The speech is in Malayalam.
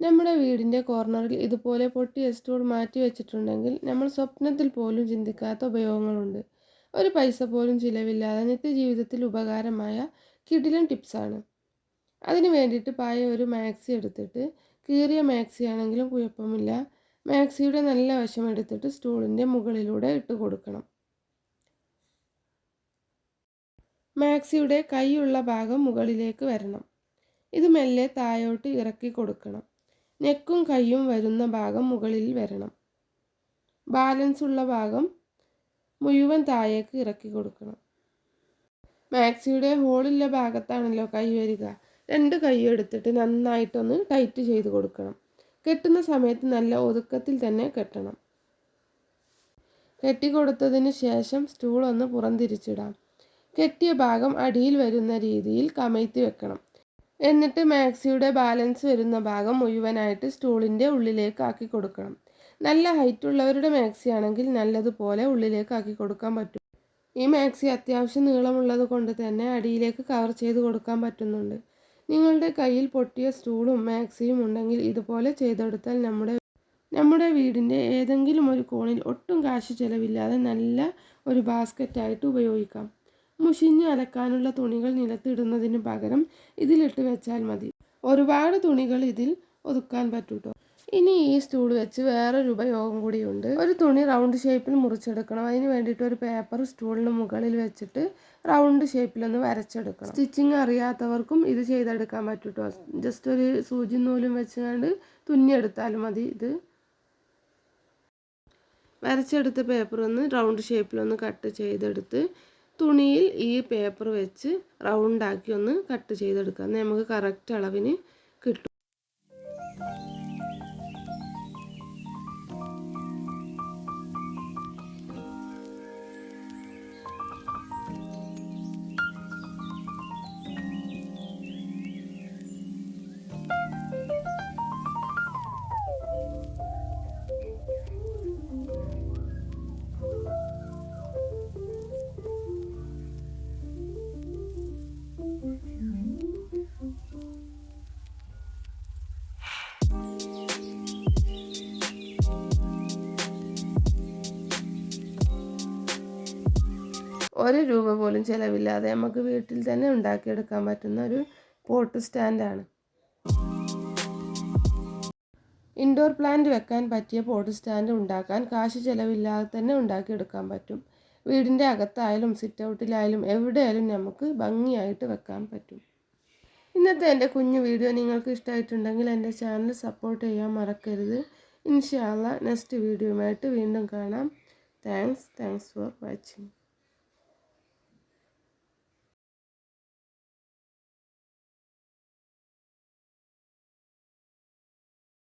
നമ്മുടെ വീടിന്റെ കോർണറിൽ ഇതുപോലെ പൊട്ടിയ സ്റ്റൂൾ മാറ്റി വെച്ചിട്ടുണ്ടെങ്കിൽ നമ്മൾ സ്വപ്നത്തിൽ പോലും ചിന്തിക്കാത്ത ഉപയോഗങ്ങളുണ്ട്. ഒരു പൈസ പോലും ചിലവില്ലാതെ നിത്യജീവിതത്തിൽ ഉപകാരമായ കിടിലൻ ടിപ്സാണ്. അതിന് വേണ്ടിയിട്ട് പായ ഒരു മാക്സി എടുത്തിട്ട് കീറിയ മാക്സി ആണെങ്കിലും കുഴപ്പമില്ല. മാക്സിയുടെ നല്ല വശം എടുത്തിട്ട് സ്റ്റൂളിന്റെ മുകളിലൂടെ ഇട്ട് കൊടുക്കണം. മാക്സിയുടെ കൈയുള്ള ഭാഗം മുകളിലേക്ക് വരണം. ഇത് മെല്ലെ താഴോട്ട് ഇറക്കി കൊടുക്കണം. നെക്കും കൈയും വരുന്ന ഭാഗം മുകളിൽ വരണം. ബാലൻസ് ഉള്ള ഭാഗം മുഴുവൻ താഴേക്ക് ഇറക്കി കൊടുക്കണം. മാക്സിയുടെ ഹോളുള്ള ഭാഗത്താണല്ലോ കൈ വരിക. രണ്ട് കൈ എടുത്തിട്ട് നന്നായിട്ടൊന്ന് ടൈറ്റ് ചെയ്ത് കൊടുക്കണം. കെട്ടുന്ന സമയത്ത് നല്ല ഒതുക്കത്തിൽ തന്നെ കെട്ടണം. കെട്ടിക്കൊടുത്തതിന് ശേഷം സ്റ്റൂൾ ഒന്ന് പുറംതിരിച്ചിടാം. കെട്ടിയ ഭാഗം അടിയിൽ വരുന്ന രീതിയിൽ കമഴ്ത്തി വെക്കണം. എന്നിട്ട് മാക്സിയുടെ ബാലൻസ് വരുന്ന ഭാഗം മുഴുവനായിട്ട് സ്റ്റൂളിന്റെ ഉള്ളിലേക്ക് ആക്കി കൊടുക്കണം. നല്ല ഹൈറ്റ് ഉള്ളവരുടെ മാക്സി ആണെങ്കിൽ നല്ലതുപോലെ ഉള്ളിലേക്ക് ആക്കി കൊടുക്കാൻ പറ്റും. ഈ മാക്സി അത്യാവശ്യം നീളമുള്ളത് കൊണ്ട് തന്നെ അടിയിലേക്ക് കവർ ചെയ്ത് കൊടുക്കാൻ പറ്റുന്നുണ്ട്. നിങ്ങളുടെ കയ്യിൽ പൊട്ടിയ സ്റ്റൂളും മാക്സിയും ഉണ്ടെങ്കിൽ ഇതുപോലെ ചെയ്തെടുത്താൽ നമ്മുടെ നമ്മുടെ വീടിന്റെ ഏതെങ്കിലും ഒരു കോണിൽ ഒട്ടും കാശ് ചിലവില്ലാതെ നല്ല ഒരു ബാസ്ക്കറ്റായിട്ട് ഉപയോഗിക്കാം. മുഷിഞ്ഞ് അലക്കാനുള്ള തുണികൾ നിലത്തിടുന്നതിന് പകരം ഇതിലിട്ട് വെച്ചാൽ മതി. ഒരുപാട് തുണികൾ ഇതിൽ ഒതുക്കാൻ പറ്റൂട്ടോ. ഇനി ഈ സ്റ്റൂൾ വെച്ച് വേറൊരു ഉപയോഗം കൂടിയുണ്ട്. ഒരു തുണി റൗണ്ട് ഷേപ്പിൽ മുറിച്ചെടുക്കണം. അതിന് വേണ്ടിയിട്ട് ഒരു പേപ്പർ സ്റ്റൂളിന് മുകളിൽ വെച്ചിട്ട് റൗണ്ട് ഷേപ്പിലൊന്ന് വരച്ചെടുക്കണം. സ്റ്റിച്ചിങ് അറിയാത്തവർക്കും ഇത് ചെയ്തെടുക്കാൻ പറ്റൂട്ടോ. ജസ്റ്റ് ഒരു സൂചി നൂലും വെച്ചുകൊണ്ട് തുന്നിയെടുത്താലും മതി ഇത്. വരച്ചെടുത്ത പേപ്പർ ഒന്ന് റൗണ്ട് ഷേപ്പിലൊന്ന് കട്ട് ചെയ്തെടുത്ത് തുണിയിൽ ഈ പേപ്പർ വെച്ച് റൗണ്ടാക്കി ഒന്ന് കട്ട് ചെയ്തെടുക്കാം. നമുക്ക് കറക്റ്റ് അളവിന് കിട്ടും. ഒരു രൂപ പോലും ചിലവില്ലാതെ നമുക്ക് വീട്ടിൽ തന്നെ ഉണ്ടാക്കിയെടുക്കാൻ പറ്റുന്ന ഒരു പോട്ട് സ്റ്റാൻഡാണ് ഇൻഡോർ പ്ലാന്റ് വെക്കാൻ പറ്റിയ പോട്ട് സ്റ്റാൻഡ് ഉണ്ടാക്കാൻ കാശ് ചിലവില്ലാതെ തന്നെ ഉണ്ടാക്കിയെടുക്കാൻ പറ്റും. വീടിന്റെ അകത്തായാലും സിറ്റ് ഔട്ടിലായാലും എവിടെയായാലും നമുക്ക് ഭംഗിയായിട്ട് വെക്കാൻ പറ്റും. ഇന്നത്തെ എന്റെ കുഞ്ഞു വീഡിയോ നിങ്ങൾക്ക് ഇഷ്ടമായിട്ടുണ്ടെങ്കിൽ എന്റെ ചാനൽ സപ്പോർട്ട് ചെയ്യാൻ മറക്കരുത്. ഇൻഷാല്ല നെക്സ്റ്റ് വീഡിയോയുമായിട്ട് വീണ്ടും കാണാം. Thanks thanks for watching